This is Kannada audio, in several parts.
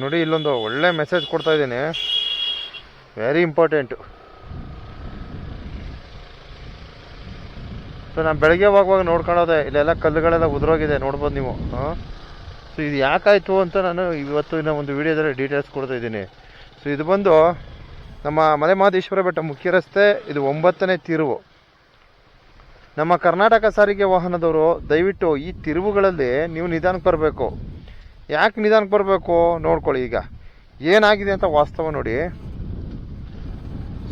ನೋಡಿ, ಇಲ್ಲೊಂದು ಒಳ್ಳೆ ಮೆಸೇಜ್ ಕೊಡ್ತಾ ಇದ್ದೀನಿ. ವೆರಿ ಇಂಪಾರ್ಟೆಂಟು ಸೊ ನಾನು ಬೆಳಗ್ಗೆ ಹೋಗುವಾಗ ನೋಡ್ಕೊಳ್ಳೋದೆ ಇಲ್ಲೆಲ್ಲ ಕಲ್ಲುಗಳೆಲ್ಲ ಉದುರೋಗಿದೆ, ನೋಡ್ಬೋದು ನೀವು. ಸೊ ಇದು ಯಾಕಾಯಿತು ಅಂತ ನಾನು ಇವತ್ತು ಇನ್ನೂ ಒಂದು ವಿಡಿಯೋದಲ್ಲಿ ಡೀಟೇಲ್ಸ್ ಕೊಡ್ತಾ ಇದ್ದೀನಿ. ಸೊ ಇದು ಬಂದು ನಮ್ಮ ಮಲೆ ಮಹದೇಶ್ವರ ಬೆಟ್ಟ ಮುಖ್ಯ ರಸ್ತೆ, ಇದು ಒಂಬತ್ತನೇ ತಿರುವು. ನಮ್ಮ ಕರ್ನಾಟಕ ಸಾರಿಗೆ ವಾಹನದವರು ದಯವಿಟ್ಟು ಈ ತಿರುವುಗಳಲ್ಲಿ ನೀವು ನಿಧಾನಕ್ಕೆ ಬರಬೇಕು. ಯಾಕೆ ನಿಧಾನಕ್ಕೆ ಬರಬೇಕು? ನೋಡ್ಕೊಳ್ಳಿ ಈಗ. ಏನಾಗಿದೆ ಅಂತ ವಾಸ್ತವ ನೋಡಿ.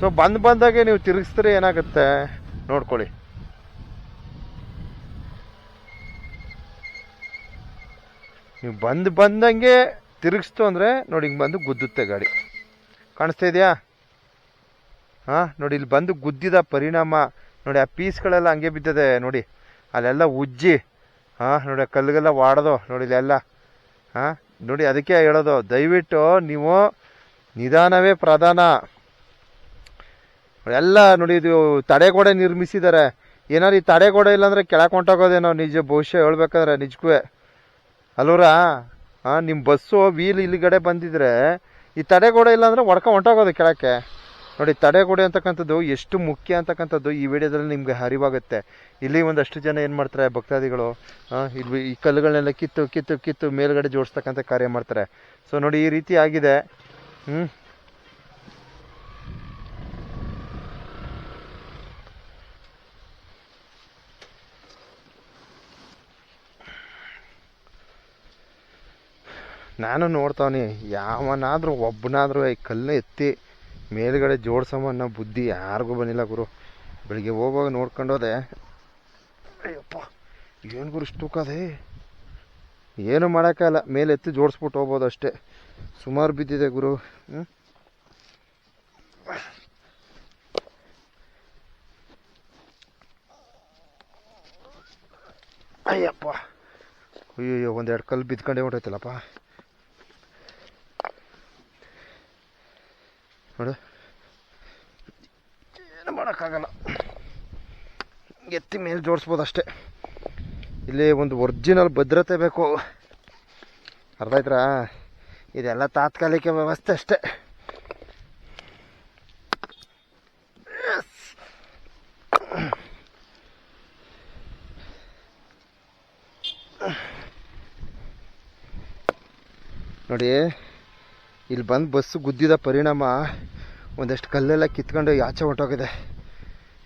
ಸೊ ಬಂದು ಬಂದಾಗೆ ನೀವು ತಿರುಗಿಸಿದ್ರೆ ಏನಾಗುತ್ತೆ? ನೋಡ್ಕೊಳ್ಳಿ. ನೀವು ಬಂದು ಬಂದಂಗೆ ತಿರುಗಿಸ್ತು ಅಂದರೆ ನೋಡಿ, ಹಿಂಗೆ ಬಂದು ಗುದ್ದುತ್ತೆ ಗಾಡಿ. ಕಾಣಿಸ್ತಾ ಇದೆಯಾ? ಹಾಂ, ನೋಡಿ, ಇಲ್ಲಿ ಬಂದು ಗುದ್ದಿದ ಪರಿಣಾಮ. ನೋಡಿ, ಆ ಪೀಸ್ಗಳೆಲ್ಲ ಹಂಗೆ ಬಿದ್ದದೆ, ನೋಡಿ. ಅಲ್ಲೆಲ್ಲ ಉಜ್ಜಿ. ಹಾಂ, ನೋಡಿ ಕಲ್ಲಿಗೆಲ್ಲ ವಾಡೋದು. ನೋಡಿ, ಇಲ್ಲೆಲ್ಲ ಹಾಂ? ನೋಡಿ, ಅದಕ್ಕೆ ಹೇಳೋದು, ದಯವಿಟ್ಟು ನೀವು ನಿಧಾನವೇ ಪ್ರಧಾನ. ಎಲ್ಲ ನೋಡಿ, ಇದು ತಡೆಗೋಡೆ ನಿರ್ಮಿಸಿದ್ದಾರೆ. ಏನಾದ್ರು ಈ ತಡೆಗೋಡೆ ಇಲ್ಲಾಂದ್ರೆ ಕೆಳಗೆ ಹೊಂಟೋಗೋದೇನೋ ನಿಜ ಭವಿಷ್ಯ ಹೇಳ್ಬೇಕಂದ್ರೆ ನಿಜಕ್ಕೂ ಅಲ್ವರ ಹಾಂ ನಿಮ್ಮ ಬಸ್ಸು ವೀಲ್ ಇಲ್ಲಿಗಡೆ ಬಂದಿದ್ರೆ ಈ ತಡೆಗೋಡೆ ಇಲ್ಲಾಂದ್ರೆ ಹೊಡ್ಕ ಹೊಂಟೋಗೋದು ಕೆಳಕ್ಕೆ. ನೋಡಿ, ತಡೆಗೋಡೆ ಅಂತಕ್ಕಂಥದ್ದು ಎಷ್ಟು ಮುಖ್ಯ ಅಂತಕ್ಕಂಥದ್ದು ಈ ವಿಡಿಯೋದಲ್ಲಿ ನಿಮಗೆ ಅರಿವಾಗುತ್ತೆ. ಇಲ್ಲಿ ಒಂದಷ್ಟು ಜನ ಏನು ಮಾಡ್ತಾರೆ, ಭಕ್ತಾದಿಗಳು ಇಲ್ಲಿ ಈ ಕಲ್ಲುಗಳನ್ನೆಲ್ಲ ಕಿತ್ತು ಕಿತ್ತು ಕಿತ್ತು ಮೇಲ್ಗಡೆ ಜೋಡಿಸ್ತಕ್ಕಂಥ ಕಾರ್ಯ ಮಾಡ್ತಾರೆ. ಸೊ ನೋಡಿ, ಈ ರೀತಿ ಆಗಿದೆ. ಹ್ಞೂ ನಾನು ನೋಡ್ತಾವನಿ, ಯಾವನಾದರೂ ಒಬ್ಬನಾದರೂ ಈ ಕಲ್ಲನ್ನ ಎತ್ತಿ ಮೇಲ್ಗಡೆ ಜೋಡ್ಸಮ್ಮ ಅನ್ನೋ ಬುದ್ಧಿ ಯಾರಿಗೂ ಬಂದಿಲ್ಲ ಗುರು. ಬೆಳಿಗ್ಗೆ ಹೋಗುವಾಗ ನೋಡ್ಕೊಂಡು ಹೋದೆ ಅಯ್ಯಪ್ಪ, ಏನು ಗುರು ಇಷ್ಟು ತೂಕದೆ ಏನು ಮಾಡೋಕ್ಕಲ್ಲ ಮೇಲೆ ಎತ್ತಿ ಜೋಡಿಸ್ಬಿಟ್ಟು ಹೋಗ್ಬೋದು ಅಷ್ಟೇ. ಸುಮಾರು ಬಿದ್ದಿದೆ ಗುರು. ಹ್ಞೂ ಅಯ್ಯಪ್ಪ. ಅಯ್ಯೋ ಒಂದೆರಡು ಕಲ್ಲು ಬಿದ್ಕೊಂಡೇ ಹೊಂಟೈತಲ್ಲಪ್ಪ ನೋಡು. ಏನು ಮಾಡೋಕ್ಕಾಗಲ್ಲ. ಎತ್ತಿ ಮೇಲೆ ಜೋಡಿಸ್ಬೋದು ಅಷ್ಟೇ. ಇಲ್ಲಿ ಒಂದು ಒರಿಜಿನಲ್ ಭದ್ರತೆ ಬೇಕು. ಅರ್ಥ ಆಯ್ತಾ ಇದೆಲ್ಲ ತಾತ್ಕಾಲಿಕ ವ್ಯವಸ್ಥೆ ಅಷ್ಟೇ. ನೋಡಿ. ಇಲ್ಲಿ ಬಂದು ಬಸ್ಸು ಗುದ್ದಿದ ಪರಿಣಾಮ ಒಂದಷ್ಟು ಕಲ್ಲೆಲ್ಲ ಕಿತ್ಕೊಂಡು ಆಚೆ ಹೊಟ್ಟೋಗಿದೆ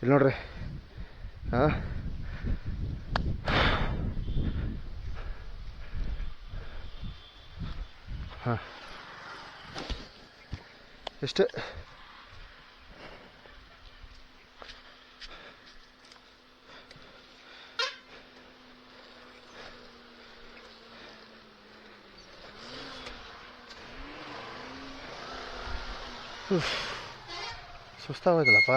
ಇಲ್ಲಿ ನೋಡ್ರಿ. ಹಾಂ. ಹಾಂ. ಎಷ್ಟೇ ಸುಸ್ತಾಗೋದಿಲ್ಲಪ್ಪ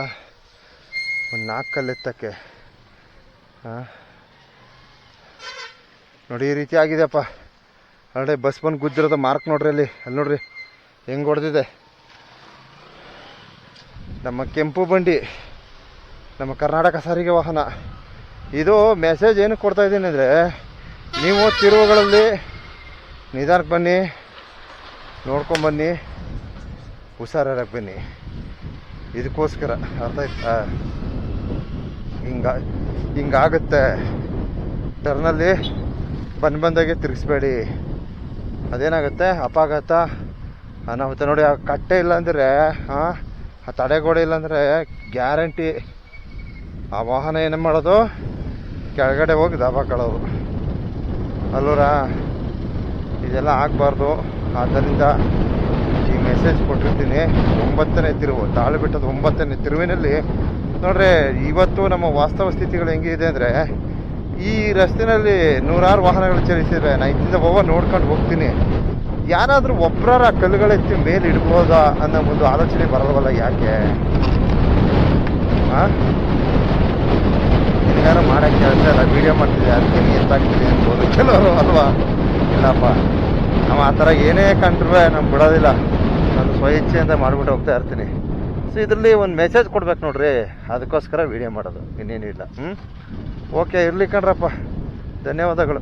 ಒಂದು ನಾಲ್ಕು ಕಲ್ಲು ಎತ್ತಕ್ಕೆ ಹಾಂ ನೋಡಿ ಈ ರೀತಿ ಆಗಿದೆಯಪ್ಪ ಅಲ್ಲಡೆ ಬಸ್ ಬಂದು ಗುದ್ದಿರೋದು ಮಾರ್ಕ್ ನೋಡ್ರಿ ಅಲ್ಲಿ. ಅಲ್ಲಿ ನೋಡ್ರಿ, ಹೆಂಗೆ ಹೊಡೆದಿದೆ. ನಮ್ಮ ಕೆಂಪು ಬಂಡಿ, ನಮ್ಮ ಕರ್ನಾಟಕ ಸಾರಿಗೆ ವಾಹನ. ಇದು ಮೆಸೇಜ್ ಏನು ಕೊಡ್ತಾ ಇದ್ದೀನಿ ಅಂದರೆ, ನೀವು ತಿರುವುಗಳಲ್ಲಿ ನಿಧಾನಕ್ಕೆ ಬನ್ನಿ ನೋಡ್ಕೊಂಬನ್ನಿ ಹುಷಾರಾಗಿ ಬನ್ನಿ. ಇದಕ್ಕೋಸ್ಕರ ಅರ್ಥ ಆಯ್ತಾ. ಹಿಂಗ, ಹಿಂಗಾಗುತ್ತೆ. ಟರ್ನಲ್ಲಿ ಬಂದು ಬಂದಾಗೆ ತಿರುಗಿಸ್ಬೇಡಿ. ಅದೇನಾಗುತ್ತೆ? ಅಪಘಾತ? ಅನಾಹುತ. ನೋಡಿ, ಆ ಕಟ್ಟೆ ಇಲ್ಲಾಂದರೆ ಹಾಂ ಆ ತಡೆಗೋಡೆ ಇಲ್ಲ ಅಂದರೆ ಗ್ಯಾರಂಟಿ. ಆ ವಾಹನ ಏನು ಮಾಡೋದು? ಕೆಳಗಡೆ ಹೋಗಿ ದಬಾಕೊಳ್ಳೋದು. ಅಲ್ಲೂರ, ಇದೆಲ್ಲ ಆಗಬಾರ್ದು. ಆದ್ದರಿಂದ ಮೆಸೇಜ್ ಕೊಟ್ಟಿರ್ತೀನಿ. ಒಂಬತ್ತನೇ ತಿರುವು, ತಾಳು ಬೆಟ್ಟದ ಒಂಬತ್ತನೇ ತಿರುವಿನಲ್ಲಿ. ನೋಡ್ರಿ, ಇವತ್ತು ನಮ್ಮ ವಾಸ್ತವ ಸ್ಥಿತಿಗಳು ಹೆಂಗಿದೆ ಅಂದರೆ, ಈ ರಸ್ತೆಯಲ್ಲಿ ನೂರಾರು ವಾಹನಗಳು ಚಲಿಸಿದ್ರೆ ನಾನು ಇಲ್ಲಿಂದ ಹೋಗೋ ನೋಡ್ಕೊಂಡು ಹೋಗ್ತೀನಿ. ಯಾರಾದರೂ ಒಬ್ಬರ ಕಲ್ಲುಗಳೆತ್ತಿ ಮೇಲೆ ಇಡ್ಬೋದಾ ಅನ್ನೋ ಒಂದು ಆಲೋಚನೆ ಬರಲ್ವಲ್ಲ ಯಾಕೆ? ಹಾಂ ನಿನಗಾರ ಮಾಡೋಕ್ಕೆ ಕೆಲಸ ಇಲ್ಲ. ವೀಡಿಯೋ ಮಾಡ್ತಿದ್ದೆ. ಅದಕ್ಕೆ ಎತ್ತಾಗ್ತಿದೆ ಅನ್ಬೋದು ಕೆಲವರು ಅಲ್ವಾ? ಇಲ್ಲಪ್ಪ. ನಾವು ಆ ಥರ ಏನೇ ಕಂಡ್ರೂ ನಮ್ಗೆ ಬಿಡೋದಿಲ್ಲ. ನಾನು ಸ್ವಇಚ್ಛೆಯಿಂದ ಮಾಡಿಬಿಟ್ಟು ಹೋಗ್ತಾ ಇರ್ತೀನಿ. ಸೊ ಇದರಲ್ಲಿ ಒಂದು ಮೆಸೇಜ್ ಕೊಡ್ಬೇಕು ನೋಡ್ರಿ. ಅದಕ್ಕೋಸ್ಕರ ವೀಡಿಯೋ ಮಾಡೋದು. ಇನ್ನೇನಿಲ್ಲ ಹ್ಞೂ ಓಕೆ ಇರಲಿ ಕಣ್ರಪ್ಪ. ಧನ್ಯವಾದಗಳು.